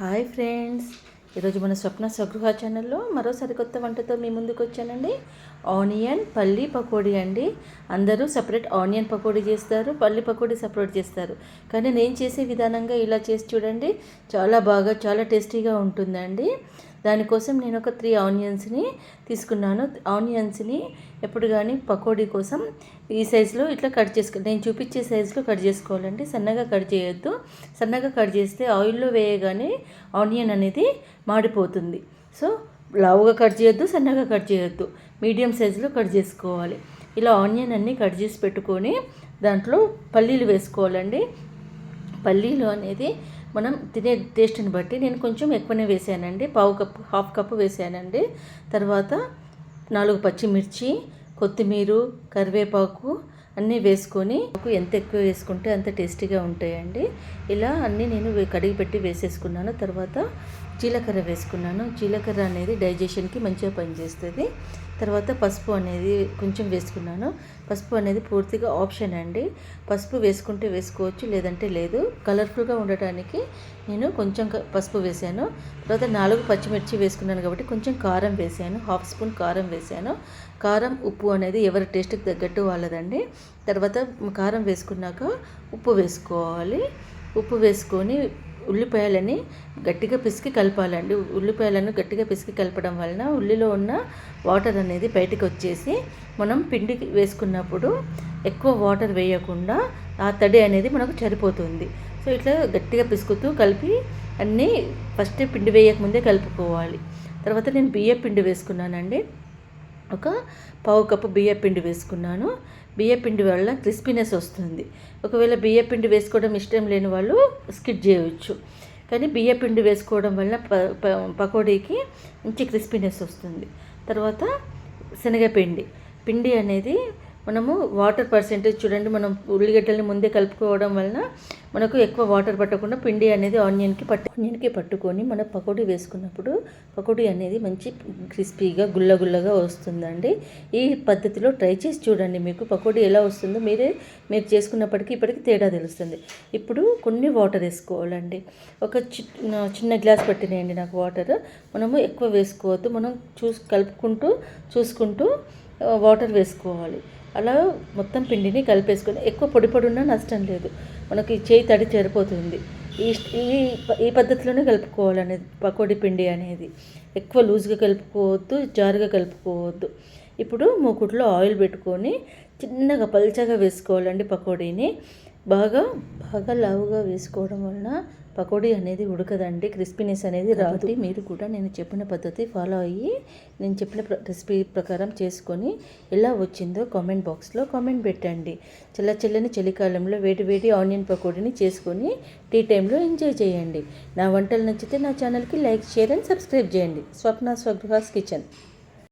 Hi friends. ఈరోజు మన స్వప్న స్వగృహ ఛానల్లో మరో సరికొత్త వంటతో మీ ముందుకు వచ్చానండి. ఆనియన్ పల్లి పకోడీ అండి. అందరూ సపరేట్ ఆనియన్ పకోడీ చేస్తారు పల్లి పకోడీ సపరేట్ చేస్తారు. కానీ నేను చేసే విధానంగా ఇలా చేసి చూడండి చాలా బాగా చాలా టేస్టీగా ఉంటుందండి. దానికోసం నేను ఒక త్రీ ఆనియన్స్ని తీసుకున్నాను. ఆనియన్స్ని ఎప్పుడు కానీ పకోడీ కోసం ఈ సైజులో ఇట్లా కట్ చేసుకో నేను చూపించే సైజులో కట్ చేసుకోవాలండి. సన్నగా కట్ చేయొద్దు. సన్నగా కట్ చేస్తే ఆయిల్లో వేయగానే ఆనియన్ అనేది మాడిపోతుంది. సో లావుగా కట్ చేయొద్దు సన్నగా కట్ చేయొద్దు. మీడియం సైజులో కట్ చేసుకోవాలి. ఇలా ఆనియన్ అన్నీ కట్ చేసి పెట్టుకొని దాంట్లో పల్లీలు వేసుకోవాలండి. పల్లీలు అనేది మనం తినే టేస్ట్ని బట్టి నేను కొంచెం ఎక్కువనే వేసానండి. పావు కప్పు హాఫ్ కప్పు వేసానండి. తర్వాత నాలుగు పచ్చిమిర్చి కొత్తిమీర కరివేపాకు అన్నీ వేసుకొని ఎంత ఎక్కువ వేసుకుంటే అంత టేస్టీగా ఉంటాయండి. ఇలా అన్నీ నేను కడిగి పెట్టి వేసేసుకున్నాను. తర్వాత జీలకర్ర వేసుకున్నాను. జీలకర్ర అనేది డైజెషన్కి మంచిగా పనిచేస్తుంది. తర్వాత పసుపు అనేది కొంచెం వేసుకున్నాను. పసుపు అనేది పూర్తిగా ఆప్షన్ అండి. పసుపు వేసుకుంటే వేసుకోవచ్చు లేదంటే లేదు. కలర్ఫుల్గా ఉండటానికి నేను కొంచెం క- పసుపు వేసాను. తర్వాత నాలుగు పచ్చిమిర్చి వేసుకున్నాను కాబట్టి కొంచెం కారం వేసాను. హాఫ్ స్పూన్ కారం వేసాను. కారం ఉప్పు అనేది ఎవరి టేస్ట్కి తగ్గట్టు వాళ్ళదండి. తర్వాత కారం వేసుకున్నాక ఉప్పు వేసుకోవాలి. ఉప్పు వేసుకొని ఉల్లిపాయలని గట్టిగా పిసికి కలపాలండి. ఉల్లిపాయలను గట్టిగా పిసికి కలపడం వలన ఉల్లిలో ఉన్న వాటర్ అనేది బయటకు వచ్చేసి మనం పిండి వేసుకున్నప్పుడు ఎక్కువ వాటర్ వేయకుండా ఆ తడి అనేది మనకు సరిపోతుంది. సో ఇట్లా గట్టిగా పిసుకుతూ కలిపి అన్నీ ఫస్ట్ పిండి వేయకముందే కలుపుకోవాలి. తర్వాత నేను బియ్య పిండి వేసుకున్నానండి. ఒక పావు కప్పు బియ్యపిండి వేసుకున్నాను. బియ్యపిండి వల్ల క్రిస్పీనెస్ వస్తుంది. ఒకవేళ బియ్యపిండి వేసుకోవడం ఇష్టం లేని వాళ్ళు స్కిట్ చేయవచ్చు కానీ బియ్యపిండి వేసుకోవడం వల్ల ప ప- పకోడీకి మంచి క్రిస్పీనెస్ వస్తుంది. తర్వాత శనగపిండి పిండి అనేది మనము వాటర్ పర్సెంటేజ్ చూడండి. మనం ఉల్లిగడ్డల్ని ముందే కలుపుకోవడం వలన మనకు ఎక్కువ వాటర్ పట్టకుండా పిండి అనేది ఆనియన్కి పట్టు ఆనియన్కి పట్టుకొని మనం పకోడీ వేసుకున్నప్పుడు పకోడీ అనేది మంచి క్రిస్పీగా గుల్ల గుల్లగా వస్తుందండి. ఈ పద్ధతిలో ట్రై చేసి చూడండి మీకు పకోడీ ఎలా వస్తుందో. మీరే మీరు చేసుకున్నప్పటికీ ఇప్పటికి తేడా తెలుస్తుంది. ఇప్పుడు కొన్ని వాటర్ వేసుకోవాలండి. ఒక చిన్న చిన్న గ్లాస్ పట్టినాయండి నాకు వాటర్. మనము ఎక్కువ వేసుకోవద్దు. మనం చూసి కలుపుకుంటూ చూసుకుంటూ వాటర్ వేసుకోవాలి. అలా మొత్తం పిండిని కలిపేసుకొని ఎక్కువ పొడి పొడి ఉన్నా నష్టం లేదు. మనకి చేయి తడి సరిపోతుంది ఈ ఈ ఈ పద్ధతిలోనే కలుపుకోవాలనేది పకోడీ పిండి అనేది. ఎక్కువ లూజ్గా కలుపుకోవద్దు జారుగా కలుపుకోవద్దు. ఇప్పుడు మూకుట్లో ఆయిల్ పెట్టుకొని చిన్నగా పల్చగా వేసుకోవాలండి పకోడీని. బాగా బాగా లావుగా వేసుకోవడం వలన పకోడీ అనేది ఉడకదండి క్రిస్పీనెస్ అనేది రాదు. మీరు కూడా నేను చెప్పిన పద్ధతి ఫాలో అయ్యి నేను చెప్పిన ప్ర- రెసిపీ ప్రకారం చేసుకొని ఎలా వచ్చిందో కామెంట్ బాక్స్లో కామెంట్ పెట్టండి. చల్ల చల్లని చలికాలంలో వేడి వేడి ఆనియన్ పకోడీని చేసుకొని టీ టైంలో ఎంజాయ్ చేయండి. నా వంటలు నచ్చితే నా ఛానల్కి లైక్ షేర్ అండ్ సబ్స్క్రైబ్ చేయండి. స్వప్న స్వగృహాస్ కిచెన్.